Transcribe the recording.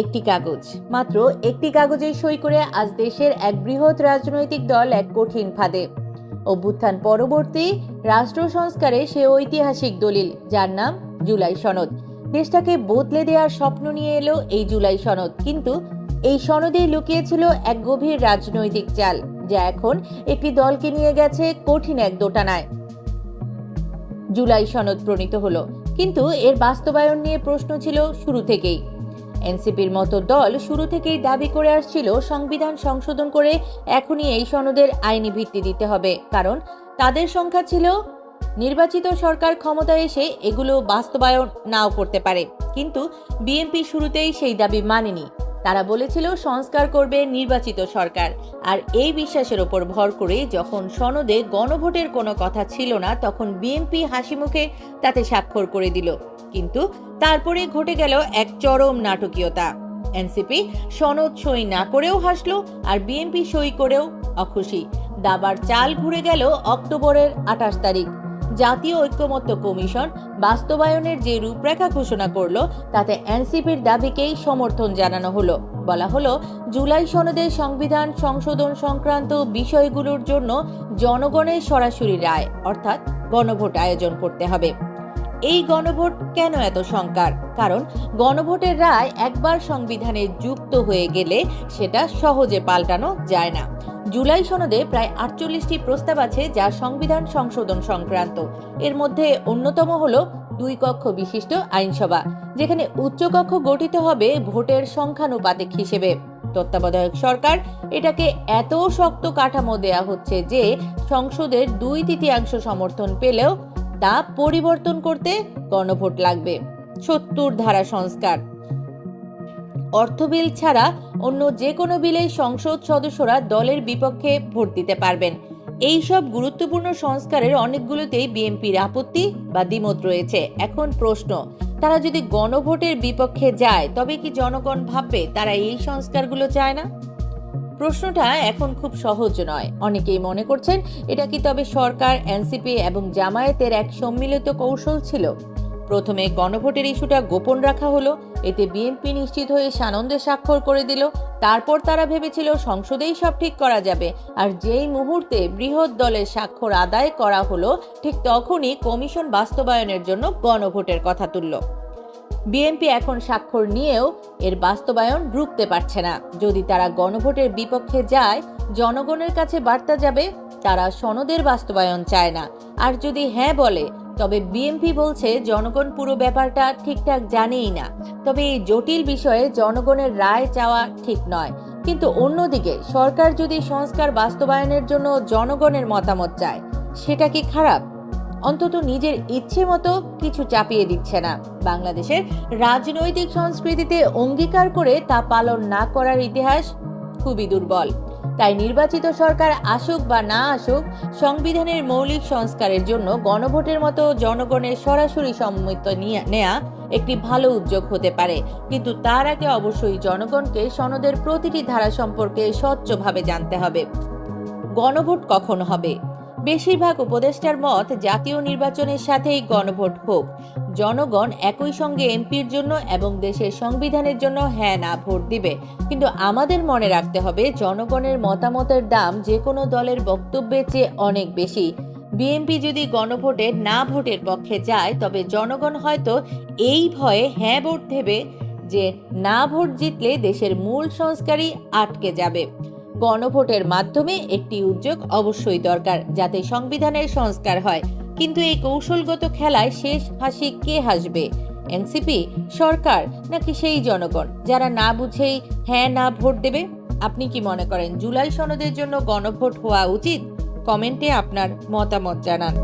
একটি কাগজ। মাত্র একটি কাগজে সই করে আজ দেশের এক বৃহৎ রাজনৈতিক দল এক কঠিন ফাঁদে। অভ্যুত্থান পরবর্তী রাষ্ট্র সংস্কারে সে ঐতিহাসিক দলিল, যার নাম জুলাই সনদ। দেশটাকে বদলে দেওয়ার স্বপ্ন নিয়ে এলো এই জুলাই সনদ, কিন্তু এই সনদে লুকিয়েছিল এক গভীর রাজনৈতিক চাল, যা এখন একটি দলকে নিয়ে গেছে কঠিন এক দোটানায়। জুলাই সনদ প্রণীত হলো, কিন্তু এর বাস্তবায়ন নিয়ে প্রশ্ন ছিল শুরু থেকেই। এনসিপির মতো দল শুরু থেকেই দাবি করে আসছিল, সংবিধান সংশোধন করে এখনই এই সনদের আইনি ভিত্তি দিতে হবে। কারণ তাদের সংখ্যা ছিল, নির্বাচিত সরকার ক্ষমতায় এসে এগুলো বাস্তবায়ন নাও করতে পারে। কিন্তু বিএনপি শুরুতেই সেই দাবি মানেনি। তারা বলেছিল, সংস্কার করবে নির্বাচিত সরকার। আর এই বিশ্বাসের ওপর ভর করে যখন সনদে গণভোটের কোনো কথা ছিল না, তখন বিএনপি হাসি মুখে তাতে স্বাক্ষর করে দিল। কিন্তু তারপরে ঘটে গেল এক চরম নাটকীয়তা। এনসিপি সনদ সই না করেও হাসলো আর বিএনপি সই করেও অখুশি। দাবার চাল ঘুরে গেল অক্টোবরের আঠাশ তারিখ। জাতীয় ঐক্যমত্য কমিশন বাস্তবায়নের যে রূপরেখা ঘোষণা করল, তাতে এনসিপির দাবিকেই সমর্থন জানানো হলো। বলা হলো, জুলাই সনদে সংবিধান সংশোধন সংক্রান্ত বিষয়গুলোর জন্য জনগণের সরাসরি রায়, অর্থাৎ গণভোট আয়োজন করতে হবে। এই গণভোট কেন এত শঙ্কার কারণ গণভোটের রায় একবার সংবিধানে যুক্ত হয়ে গেলে সেটা সহজে পাল্টানো যায় না। জুলাই সনদে প্রায় আটচল্লিশটি প্রস্তাব আছে যা সংবিধান সংশোধন সংক্রান্ত। এর মধ্যে অন্যতম হল দুই কক্ষ বিশিষ্ট আইনসভা, যেখানে উচ্চকক্ষ গঠিত হবে ভোটের সংখ্যানুপাতিক হিসেবে। তত্ত্বাবধায়ক সরকার এটাকে এত শক্ত কাঠামো দেয়া হচ্ছে যে সংসদের দুই তৃতীয়াংশ সমর্থন পেলেও তা পরিবর্তন করতে গণভোট লাগবে। সত্তর ধারা সংস্কার। অর্থ বিল ছাড়া অন্য যে কোনো বিলেই সংসদ সদস্যরা দলের বিপক্ষে ভোট দিতে পারবেন। এই সব গুরুত্বপূর্ণ সংস্কারের অনেকগুলোতেই বিএনপির আপত্তি বা দ্বিমত রয়েছে। এখন প্রশ্ন, তারা যদি গণভোটের বিপক্ষে যায়, তবে কি জনগণ ভাববে তারা এই সংস্কারগুলো চায় না? প্রশ্নটা এখন খুব সহজ নয়। অনেকেই মনে করছেন, এটা কি তবে সরকার, এনসিপি এবং জামায়াতের এক সম্মিলিত কৌশল ছিল? প্রথমে গণভোটের ইস্যুটা গোপন রাখা হলো, এতে বিএনপি নিশ্চিত হয়ে সানন্দে স্বাক্ষর করে দিল, তারপর তারা ভেবেছিল সংসদেই সব ঠিক করা যাবে, আর যেই মুহূর্তে বৃহৎ দলের স্বাক্ষর আদায় করা হলো, ঠিক তখনই কমিশন বাস্তবায়নের জন্য গণভোটের কথা তুলল। বিএনপি এখন স্বাক্ষর নিয়েও এর বাস্তবায়ন রুখতে পারছে না। যদি তারা গণভোটের বিপক্ষে যায়, জনগণের কাছে বার্তা যাবে, তারা সনদের বাস্তবায়ন চায় না। আর যদি হ্যাঁ বলে তবে বিএনপি বলছে জনগণ পুরো ব্যাপারটা ঠিকঠাক জানেই না। তবে এই জটিল বিষয়ে জনগণের রায় চাওয়া ঠিক নয়। কিন্তু অন্যদিকে সরকার যদি সংস্কার বাস্তবায়নের জন্য জনগণের মতামত চায়, সেটা কি খারাপ? অন্তত নিজের ইচ্ছে মতো কিছু চাপিয়ে দিচ্ছে না। বাংলাদেশের রাজনৈতিক সংস্কৃতিতে অঙ্গীকার করে তা পালন না করার ইতিহাস খুবই দুর্বল। তাই নির্বাচিত সরকার আসুক বা না আসুক, সংবিধানের মৌলিক সংস্কারের জন্য গণভোটের মতো জনগণের সরাসরি সম্মত নিয়ে- একটি ভালো উদ্যোগ হতে পারে। কিন্তু তার আগে অবশ্যই জনগণকে সনদের প্রতিটি ধারা সম্পর্কে স্বচ্ছভাবে জানতে হবে। গণভোট কখন হবে? বেশিরভাগ উপদেষ্টার মত জাতীয় নির্বাচনের সাথেই গণভোট হোক। জনগণ একই সঙ্গে এমপির জন্য এবং দেশের সংবিধানের জন্য হ্যাঁ না ভোট দিবে। কিন্তু আমাদের মনে রাখতে হবে জনগণের মতামতের দাম যে কোনো দলের বক্তব্যের চেয়ে অনেক বেশি। বিএনপি যদি গণভোটে না ভোটের পক্ষে যায়, তবে জনগণ হয়তো এই ভয়ে হ্যাঁ ভোট দেবে যে না ভোট জিতলে দেশের মূল সংস্কারই আটকে যাবে। গণভোটের মাধ্যমে একটি উদ্যোগ অবশ্যই দরকার, যাতে সংবিধানের সংস্কার হয়। কিন্তু এই কৌশলগত খেলায় শেষ হাসি কে হাসবে? এনসিপি, সরকার, নাকি সেই জনগণ, যারা না বুঝেই হ্যাঁ না ভোট দেবে? আপনি কি মনে করেন, জুলাই সনদের জন্য গণভোট হওয়া উচিত? কমেন্টে আপনার মতামত জানান।